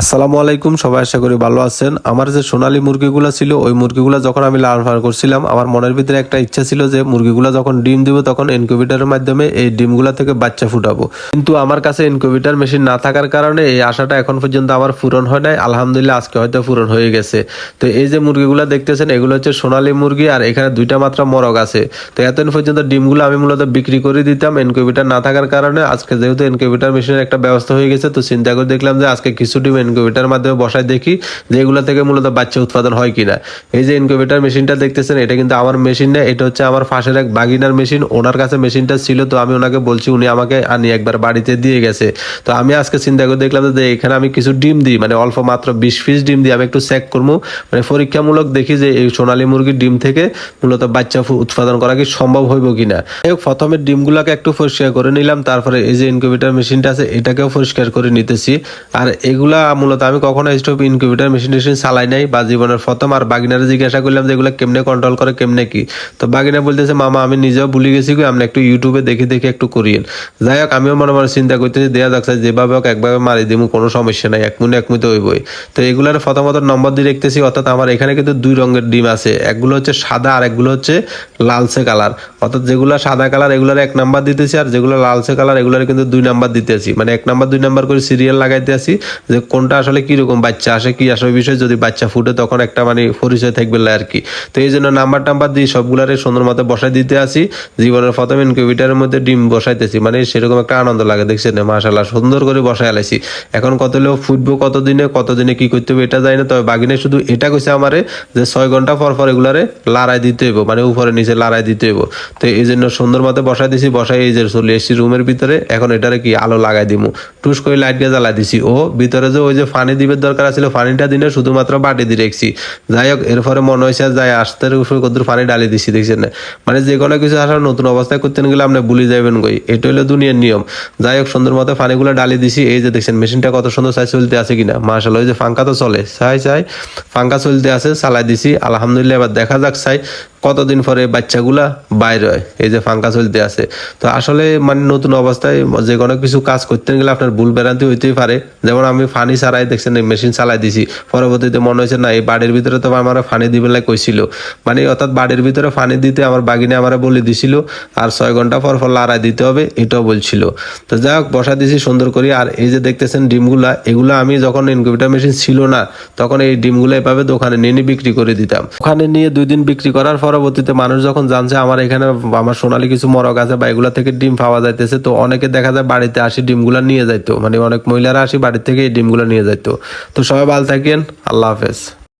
আসসালামু আলাইকুম, সবাই আশা করি ভালো আছেন। আমার যে সোনালী মুরগিগুলো ছিল, ওই মুরগিগুলো যখন আমি লালন পালন করছিলাম, আমার মনের ভিতরে একটা ইচ্ছা ছিল যে মুরগিগুলো যখন ডিম দিব, তখন ইনকিউবেটারের মাধ্যমে এই ডিমগুলো থেকে বাচ্চা ফুটাবো। কিন্তু আমার কাছে ইনকিউবেটার মেশিন না থাকার কারণে এই আশাটা এখন পর্যন্ত আমার পূরণ হয় নাই। আলহামদুলিল্লাহ, আজকে হয়তো পূরণ হয়ে গেছে। তো এই যে মুরগিগুলো দেখতেছেন, এগুলো হচ্ছে সোনালী মুরগি আর এখানে দুইটা মাত্র মরক আছে। তো এতদিন পর্যন্ত ডিমগুলো আমি মূলত বিক্রি করে দিতাম ইনকিউবেটার না থাকার কারণে আজকে যেহেতু ইনকিউবেটার মেশিনের একটা ব্যবস্থা হয়ে গেছে, তো চিন্তা করে দেখলাম যে আজকে কিছু ডিম ইনকিউবেটার মাধ্যমে বসায় দেখি যে এগুলো থেকে মূলত বাচ্চা উৎপাদন হয় কিনা। এই যে ইনকিউবেটার মেশিনটা দেখতেছেন, এটা কিন্তু আমার মেশিন না, এটা হচ্ছে আমার পাশের এক বাগিনার মেশিন ওনার কাছে মেশিনটা ছিল, তো আমি ওনাকে বলছি, উনি আমাকে আনি, একবার বাড়িতে দিয়ে গেছে। তো আমি আজকে চিন্তা করে দেখলাম যে এখানে আমি কিছু ডিম দিই মানে অল্প মাত্র বিশ পিস ডিম দিই, আমি একটু চেক করব। মানে পরীক্ষামূলক দেখি যে, এই সোনালী মুরগির ডিম থেকে মূলত বাচ্চা উৎপাদন করা কি সম্ভব হইব কিনা। প্রথমে ডিমগুলোকে একটু পরিষ্কার করে নিলাম, তারপরে এই যে ইনকিউবেটার মেশিনটা আছে, এটাকেও পরিষ্কার করে নিতেছি। আর এগুলা মূলত আমি কখনো স্টোভ ইনকিউবেটার মেশিন টেশিন চালাই নাই বা জীবনের প্রথম আর বাগিনারে জিজ্ঞাসা করলাম যে এগুলো কেমনে কন্ট্রোল করে কেমনে কি? তো বাগিনা বলতেছে, মামা, আমি নিজেও ভুলে গেছি গো আমরা একটু ইউটিউবে দেখে দেখে একটু করিয়েন যাই হোক, আমিও মনে মনে চিন্তা করতেছি দেয়া যাচ্ছে যেভাবে হোক একভাবে মারি দিব কোনো সমস্যা নাই এক মুনে এক মুতে হইবই। তো এগুলার প্রথমত নম্বর দিয়ে দেখতেছি, অর্থাৎ আমার এখানে কিন্তু দুই রঙের ডিম আছে। একগুলো হচ্ছে সাদা আর একগুলো হচ্ছে লালচে কালার অর্থাৎ যেগুলো সাদা কালার এগুলোর এক নাম্বার দিতেছি আর যেগুলো লালচে কালার এগুলোর কিন্তু দুই নাম্বার দিতেছি মানে এক নাম্বার, দুই নাম্বার করে সিরিয়াল লাগাইতে আসি যে কোনটা আসলে কীরকম, বাচ্চা আসে কি আসলে বিষয় যদি বাচ্চা ফুটে তখন একটা মানে পরিচয় থাকবে আর কি। তো এই জন্য নাম্বার টাম্বার দিয়ে সবগুলারে সুন্দর মতো বসাই দিতে আসি জীবনের প্রথম ইনকিউবেটারের মধ্যে ডিম বসাইতেছি। মানে সেরকম একটা আনন্দ লাগে, দেখছেন? মাশাল্লাহ সুন্দর করে বসাই আলাইছি। এখন কত লোক ফুটবো কতদিনে কতদিনে কি করতে হবে এটা জানি না, তবে বাগিনে শুধু এটা কইছে আমারে যে ছয় ঘণ্টা পর পর এগুলারে লাড়াই দিতে হইব মানে উপরে, নিচে লাড়াই দিতে হইব। তো এই জন্য সুন্দর মতো বসাই দিছি, বসাই এই যে চলে এসছি রুমের ভিতরে। এখন এটারে কি আলো লাগাই দিমু? টুস করে লাইট দিয়ে জ্বালাই দিছি। ও, ভিতরে যে ওই যে ফানি দিবের দরকার ছিল ফানিটা দিনে শুধুমাত্র বাটি দিয়ে রেখছি। যাই হোক, এরপরে মনে হয়েছে যাই, আসতে কদ্দুর পানি ডালি দিছি, দেখছেন না? মানে যে কোনো কিছু আসার নতুন অবস্থায় করতে গেলে আপনি ভুলে যাবেন গই এটা হলো দুনিয়ার নিয়ম। যাই হোক, সুন্দর মতো পানিগুলো ডালি দিছি। এই যে দেখছেন, মেশিনটা কত সুন্দর সাই চলতে আছে কিনা? মার্শাল ওই যে ফাঙ্কা তো চলে। চাই চাই, ফাঙ্কা চলতে আছে, চালাই দিছি। আলহামদুলিল্লাহ, এবার দেখা যাক, চাই। কতদিন পরে বাচ্চাগুলা বাইর হয়? এই যে ফাঙ্কা চলতে আছে। তো আসলে মানে নতুন অবস্থায় যে কোনো কিছু কাজ করতে গেলে আপনার ভুল বেরান্তি হইতেই পারে। যেমন আমি ফানি ছাড়াই দেখছেন, এই মেশিন চালাই দিছি। পরবর্তীতে মনে হয়েছে, না, এই বাড়ির ভিতরে তো আমার ফানি দিবে লাই কইছিল। মানে অর্থাৎ বাড়ির ভিতরে ফানি দিতে আমার বাগিনে আমার বলে দিছিল, আর ছয় ঘণ্টা পর পর লাড়াই দিতে হবে, এটাও বলছিল। তো যাই হোক, বসা দিছি সুন্দর করে। আর এই যে দেখতেছেন ডিমগুলা, এগুলো আমি যখন ইনকিউবেটার মেশিন ছিল না, তখন এই ডিমগুলো এভাবে দোকানে নিয়ে বিক্রি করে দিতাম। ওখানে নিয়ে দুই দিন বিক্রি করার পরবর্তীতে মানুষ যখন জানছে আমার এখানে আমার সোনালী কিছু মরক আছে বা এগুলা থেকে ডিম পাওয়া যাইতেছে, তো অনেকে দেখা যায় বাড়িতে আসি ডিমগুলো নিয়ে যাইতো। মানে অনেক মহিলারা আসি বাড়ি থেকে এই ডিমগুলো নিয়ে যাইতো। তো সবাই ভালো থাকেন, আল্লাহ হাফেজ।